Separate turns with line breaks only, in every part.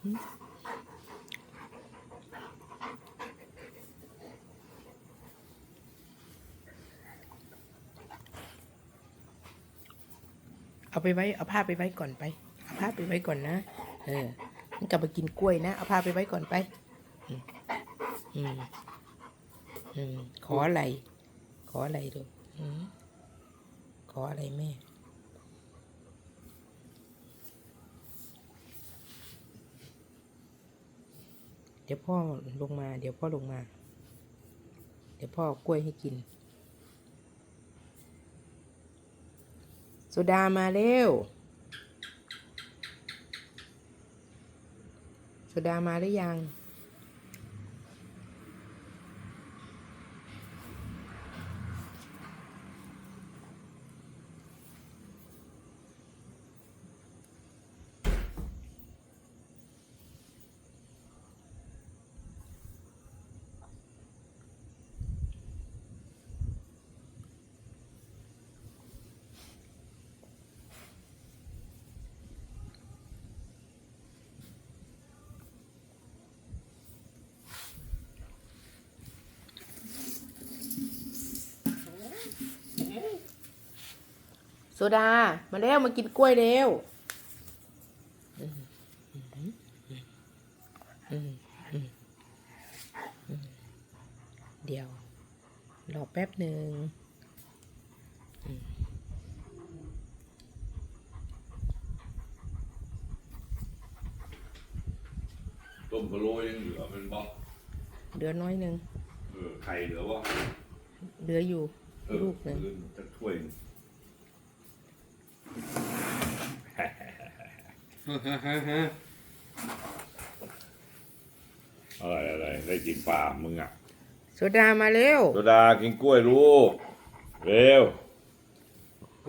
เอาไปไว้ เอาผ้าไปไว้ก่อนไป เอาผ้าไปไว้ก่อนนะ เออมันกลับมากินกล้วยนะ เอาผ้าไปไว้ก่อนไป อืม อืมอืมขออะไร ขออะไรดูอืมขออะไรแม่ ดี๋ยวพ่อลงมา เดี๋ยวพ่อลงมา เดี๋ยวพ่อกล้วยให้กินโซดามาเร็วโซดามาหรือยัง โซดา มาแล้วมากินกล้วยเร็วอืมอืมอืมอืมอืมเดี๋ยว รอแป๊บหนึ่ง
ต้มพะโล้ยังเหลือเป็นบ่
เหลือน้อยหนึ่ง
เออไข่เหลือบ่
เหลืออยู่
เออ
ลูกหนึ่ง
อื่นจะถ้วย หนึ่งอะไรอะไรได้กินปลามึงอะ
โซดามาเร็ว
โซดากินกล้วยลูก เร็ว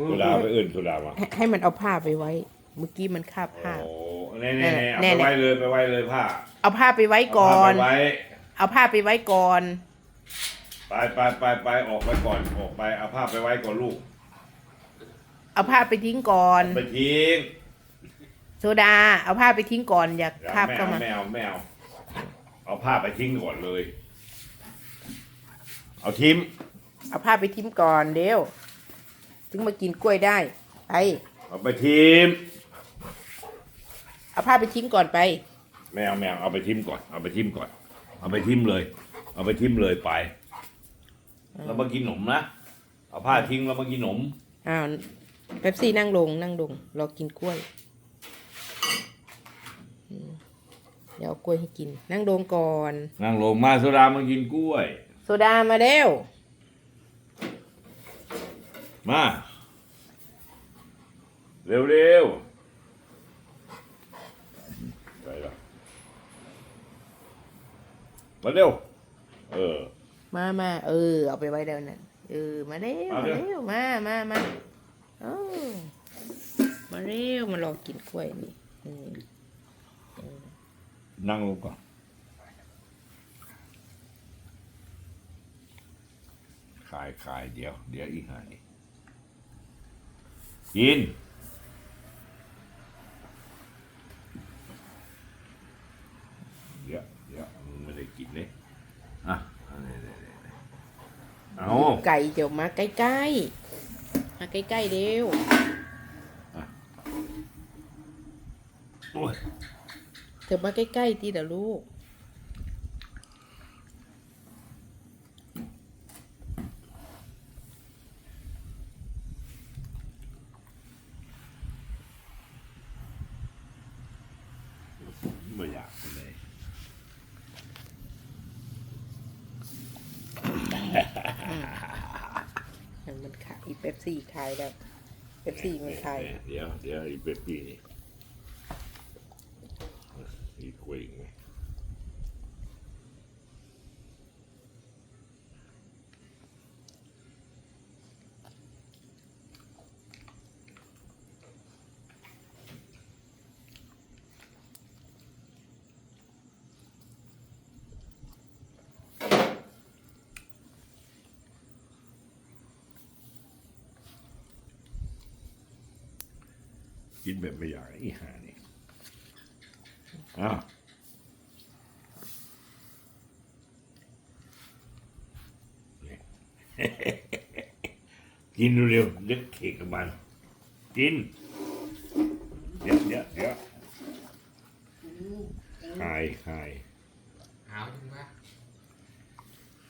โซดาไปอื่นโซดามา
ให้ให้มันเอาผ้าไปไว้ เมื่อกี้มันคาบผ้า
โอ้แน่แน่แน่เอา
แน่
ไป
ๆ
ไว้เลยไปไว้เลยผ้า
เอาผ้าไปไว้ก่อน
เาผ้าไปไว้
เอาผ้าไปไว้ก่อน
ไปไปไปไปออกไปก่อนออกไปเอาผ้าไปไว้ก่อนลูก
เอาผ้าไปทิ้งก่อน
ไปทิ้ง
โซดา เอาผ้าไปทิ้งก่อนอย่า
อย่า
คาบ
ไม่
เข้า
เอา
มา
ไม่เอาไม่เอาเอาผ้าไปทิ้งก่อนเลย เอาทิ้ม
เอาผ้าไปทิ้งก่อนเร็วถึงมากินกล้วยได้ไป
เอาไปทิ้ม
เอาผ้าไปทิ้งก่อนไป
ไม่เอาไม่เอาเอาไปทิ้มก่อน เอาไปทิ้มก่อน เอาไปทิ้มเลย เอาไปทิ้มเลยไป แล้วมากินขนมนะ เอาผ้าทิ้งแล้วมากินขนม
อ้าว เป๊ปซี่นั่งลงนั่งลงรอกินกล้วยอืมเดี๋ยวเอากล้วยให้กิน นั่งลงก่อน
นั่งลงมาโซดามากินกล้วย
โซดามาเร็ว
มา เร็วเร็วไปแล้วมาเร็ว เออ
มามาเออ เอาไปไว้เดี๋ยวนั้นเออ มาเร็ว
เอา
มา
เร็ว
เร็ว มามามาเออ มาเร็วมารอกินกล้วยนี่อืม
นั่งลงก่อนขายขายเดี๋ยว เดี๋ยวอีกหายกินเดี๋ยวเดี๋ยวมึงไม่ได้กินเลยอะเอาเนี่ยเนี่ยเนี่ยเนี่ยเอา
ไก่เดี๋ยวมาใกล้ๆมา ใกล้ ๆเร็ว
โอ้ย
เธอมาใกล้ๆทีเดี๋ยวลูก
ไม่อยากเลย
อีเป๊ปซี่ขายแล้วเป๊ปซี่มันขาย
เดี๋ยวเดี๋ยวอีเป๊ปซี่นี่อีกคุยอีกไหม กินแบบไม่อยากอีห่านี่ออ้าวกินเร็วๆเล็กเค้กกับมันกิน เดี๋ยวเดี๋ยวเดี๋ยวคายคาย
หาวจังวะ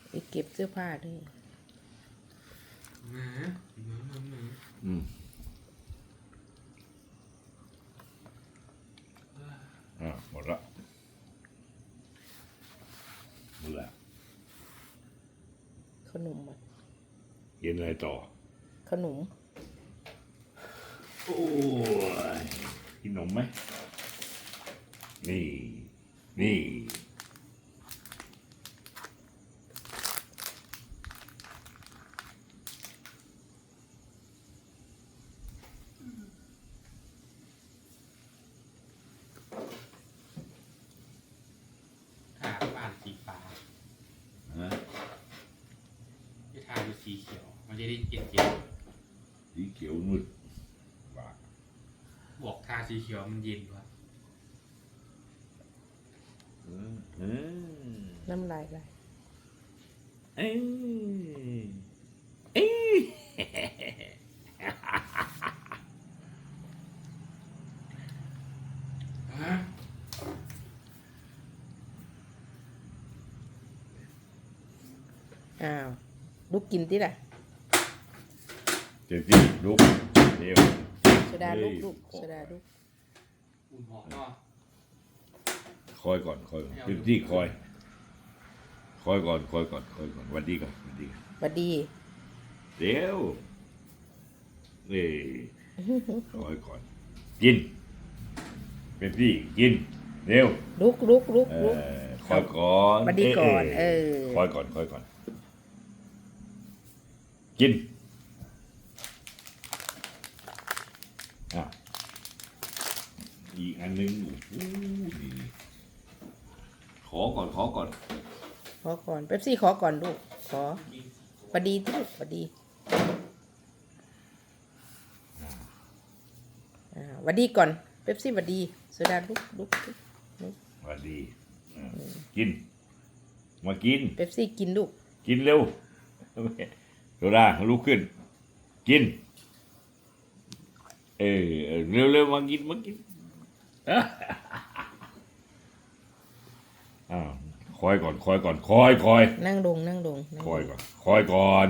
ไปเก็บเสื้อผ้าด้วย
หมาหมาหมาหมา
อืมอ่าหมดละหมดละ
ข นมอะ
กินอะไรต่อ
ขนม
โอ้ยกินนมไหมนี่ นี่
ทาบ้านสีฟ้า
ฮะ
ไม่ทาดู สีเขียว มันจะได้เย็นเย็น
สีเขียวมืดบ้า
ๆบอกทาสีเขียวมันเย็นกว่า
อืมอืม
น้ำลายไหล
เอ้ยเอ้ย
ฮะ
อ้าว ลูกกินที่ละ
เจ็บที่ลุกเร็ว
โซดาลูก
เฮ้ย
ลูกโซดาลูก
อุ่นหอกเนาะ
คอยก่อนคอยก่อนเจ็บที่คอย คอยก่อนคอยก่อนคอยก่อนหวันดีก่อนหวันดีก่อน
หวัดดี
เดี๋ยวเอ้ยคอยก่อน กินเป็นที่กินเร็ว
ลุกลุกลุก
เอ
ลุก
อคอยก่อน
หวัดดีก่อน เออ
คอยก่อนคอยก่อน กินอะอีกอันหนึงโอ้โหนี่ขอก่อนขอก่อน
ขอก่อนเป๊ปซี่ขอก่อนลูกขอหวัดดีที่ลูกหวัดดีอ่าหวัดดีก่อนเป๊ปซี่หวัดดีโซดาลุกลุกลุก
สวัสดีอะกิน มากิน
เป๊ปซี่กินลูก
กินเร็ว โซดาลุกขึ้น กิน เออเร็วเร็วๆมากินมากินอะอ้าวคอยก่อนคอยก่อนคอยคอย
นั่งลงนั่งลงนั่ง
ค
ล
อย
ง
ก่อนคอยก่อน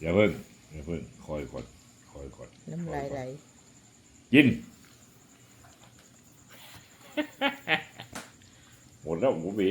อย่าเพิ่งอย่าเพิ่งคอยก่อนคอยก่อน
น้ำลายไหล
กินหมดแล้วหมูบี